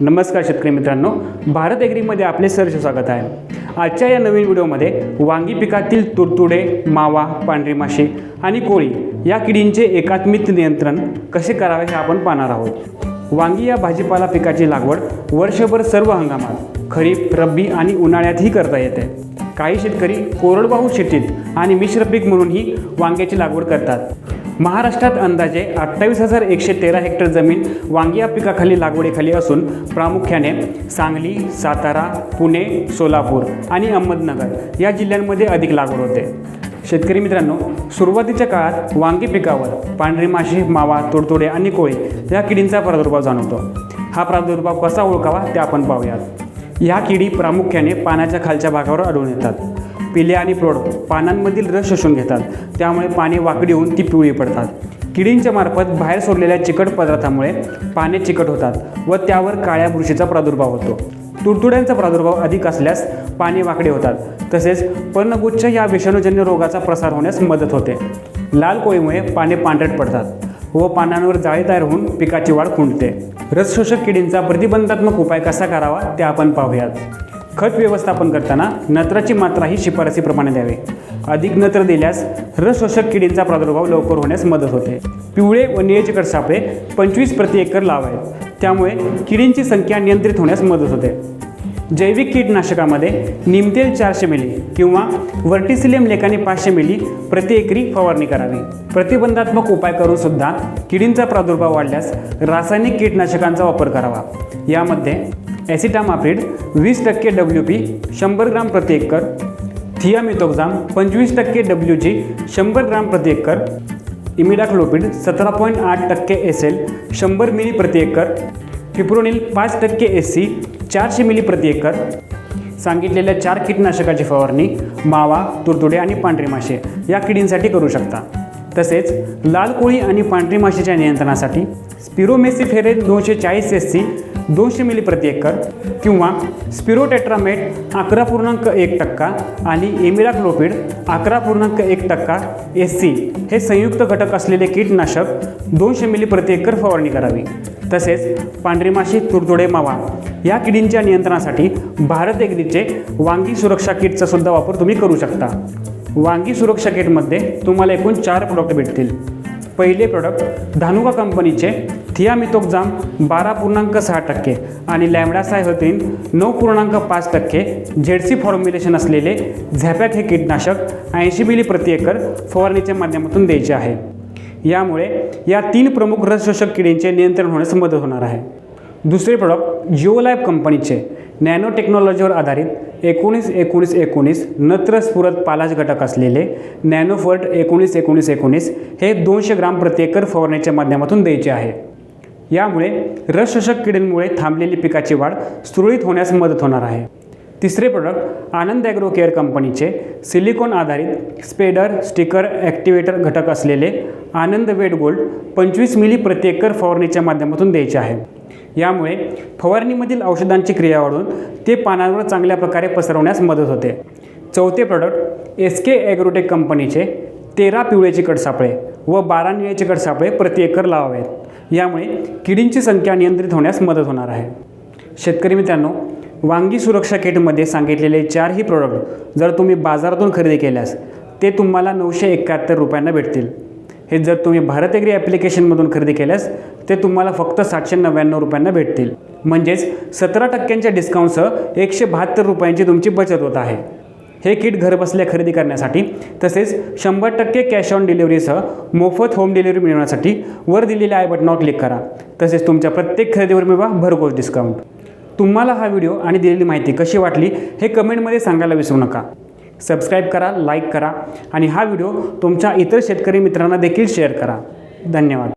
नमस्कार शेतकरी मित्रांनो भारत एग्रीमध्ये आपले सहर्ष स्वागत आहे. आजच्या या नवीन व्हिडिओमध्ये वांगी पिकातील तुडतुडे मावा पांढरी माशी आणि कोळी या किडींचे एकात्मिक नियंत्रण कसे करावे हे आपण पाहणार आहोत. वांगी या भाजीपाला पिकाची लागवड वर्षभर सर्व हंगामात खरीप रब्बी आणि उन्हाळ्यातही करता येते. काही शेतकरी कोरडवाहू शेतीत आणि मिश्र पीक म्हणूनही वांग्याची लागवड करतात. महाराष्ट्रात अंदाजे अठ्ठावीस हजार एकशे तेरा हेक्टर जमीन वांगी या पिकाखाली लागवडीखाली असून प्रामुख्याने सांगली सातारा पुणे सोलापूर आणि अहमदनगर या जिल्ह्यांमध्ये अधिक लागवड होते. शेतकरी मित्रांनो सुरुवातीच्या काळात वांगी पिकावर पांढरी माशी मावा तुडतुडे आणि कोळी या किडींचा प्रादुर्भाव जाणवतो. हा प्रादुर्भाव कसा ओळखावा ते आपण पाहूयात. ह्या किडी प्रामुख्याने पाण्याच्या खालच्या भागावर आढळून येतात. पिले आणि प्रौढ पानांमधील रस शोषून घेतात. त्यामुळे पाने वाकडी होऊन ती पिवळी पडतात. किडींच्या मार्फत बाहेर सोडलेल्या चिकट पदार्थामुळे पाने चिकट होतात व त्यावर काळ्या बुरशीचा प्रादुर्भाव होतो. तुडतुड्यांचा प्रादुर्भाव अधिक असल्यास पाने वाकडे होतात. तसेच पर्णगुच्छ या विषाणूजन्य रोगाचा प्रसार होण्यास मदत होते. लाल कोळीमुळे पाने पांढरट पडतात व पानांवर जाळी तयार होऊन पिकाची वाढ खुंटते. रसशोषक किडींचा प्रतिबंधात्मक उपाय कसा करावा ते आपण पाहूयात. खत व्यवस्थापन करताना नत्राची मात्रा ही शिफारसीप्रमाणे द्यावी. अधिक नत्र दिल्यास रसशोषक किडींचा प्रादुर्भाव लवकर होण्यास मदत होते. पिवळे व निळचिकट सापळे पंचवीस प्रति एकर लावावे त्यामुळे किडींची संख्या नियंत्रित होण्यास मदत होते. जैविक कीटनाशकामध्ये निमतेल चारशे मिली किंवा वर्टिसिलियम लेखाने पाचशे मिली प्रति एकरी फवारणी करावी. प्रतिबंधात्मक उपाय करून सुद्धा किडींचा प्रादुर्भाव वाढल्यास रासायनिक कीटनाशकांचा वापर करावा. यामध्ये ॲसिटामाप्रिड वीस टक्के डब्ल्यू पी शंभर ग्राम प्रति एकर थियामिथोक्झाम पंचवीस टक्के डब्ल्यू जी शंभर ग्राम प्रति एकर इमिडाक्लोपिड सतरा पॉईंट आठ टक्के एस एल शंभर मिली प्रति एकर फिप्रोनिल पाच टक्के एस सी चारशे मिली प्रति एकर सांगितलेल्या चार कीटनाशकाची फवारणी मावा तुडतुडे आणि पांढरी मासे या किडींसाठी करू शकता. तसेच लाल कोळी आणि पांढरी माशीच्या नियंत्रणासाठी स्पिरोमेसिफेरेन दोनशे चाळीस एस सी दोनशे मिली प्रति एकर किंवा स्पिरोटेट्रामेट अकरा पूर्णांक एक टक्का आणि एमिराक्लोपिड अकरा पूर्णांक एक टक्का एस सी हे संयुक्त घटक असलेले कीटनाशक दोनशे मिली प्रति एकर फवारणी करावी. तसेच पांढरी माशी तुडतुडे मावा या किडींच्या नियंत्रणासाठी भारत एग्रीचे वांगी सुरक्षा किटचा सुद्धा वापर तुम्ही करू शकता. वांगी सुरक्षा किटमध्ये तुम्हाला एकूण चार प्रोडक्ट भेटतील. पहिले प्रोडक्ट धानुका कंपनीचे थियामिथोक्झाम बारा पूर्णांक सहा टक्के आणि लॅमडासायहोतीन नऊ पूर्णांक पाच टक्के. झेडसी फॉर्म्युलेशन असलेले झॅपॅक हे कीटनाशक ऐंशी मिली प्रति एकर फवारणीच्या माध्यमातून द्यायचे आहे. यामुळे या तीन प्रमुख रसशोषक किडींचे नियंत्रण होण्यास मदत होणार आहे. दुसरे प्रॉडक्ट जिओलॅब कंपनीचे नॅनो टेक्नॉलॉजीवर आधारित एकोणीस एकोणीस एकोणीस नत्र स्फुरत पालाज घटक असलेले नॅनोफर्ट एकोणीस एकोणीस एकोणीस हे दोनशे ग्राम प्रति एकर फवारण्याच्या माध्यमातून द्यायचे आहे. यामुळे रसशोषक किडींमुळे थांबलेली पिकाची वाढ सुरळीत होण्यास मदत होणार आहे. तिसरे प्रोडक्ट आनंद ॲग्रो केअर कंपनीचे सिलिकॉन आधारित स्पेडर स्टिकर ॲक्टिवेटर घटक असलेले आनंद वेट गोल्ड पंचवीस मिली प्रति एकर फवारणीच्या माध्यमातून द्यायचे आहे. यामुळे फवारणीमधील औषधांची क्रिया वाढून ते पानांवर चांगल्या प्रकारे पसरवण्यास मदत होते. चौथे प्रोडक्ट एस के ॲग्रोटेक कंपनीचे तेरा पिवळे कडसापळे व बारा निळे कडसापळे प्रति एकर लावावेत. यामुळे किडींची संख्या नियंत्रित होण्यास मदत होणार आहे. शेतकरी मित्रांनो वांगी सुरक्षा किटमध्ये सांगितलेले चारही प्रोडक्ट जर तुम्ही बाजारातून खरेदी केल्यास ते तुम्हाला नऊशे एकाहत्तर रुपयांना भेटतील. हे जर तुम्ही भारत एग्री ॲप्लिकेशनमधून खरेदी केल्यास ते तुम्हाला फक्त सातशे नव्याण्णव रुपयांना भेटतील. म्हणजेच सतरा टक्क्यांच्या डिस्काउंटसह एकशे बहात्तर रुपयांची तुमची बचत होत आहे. हे किट घरबसल्या खरेदी करण्यासाठी तसेच शंभर टक्के कॅश ऑन डिलिव्हरीसह मोफत होम डिलिव्हरी मिळवण्यासाठी वर दिलेल्या आय बटनावर क्लिक करा. तसेच तुमच्या प्रत्येक खरेदीवर मिळवा भरघोस डिस्काउंट तुम्हाला हा व्हिडिओ आणि दिलेली माहिती कशी वाटली हे कमेंटमध्ये सांगायला विसरू नका. सबस्क्राईब करा लाईक करा आणि हा व्हिडिओ तुमच्या इतर शेतकरी मित्रांना देखील शेअर करा. धन्यवाद.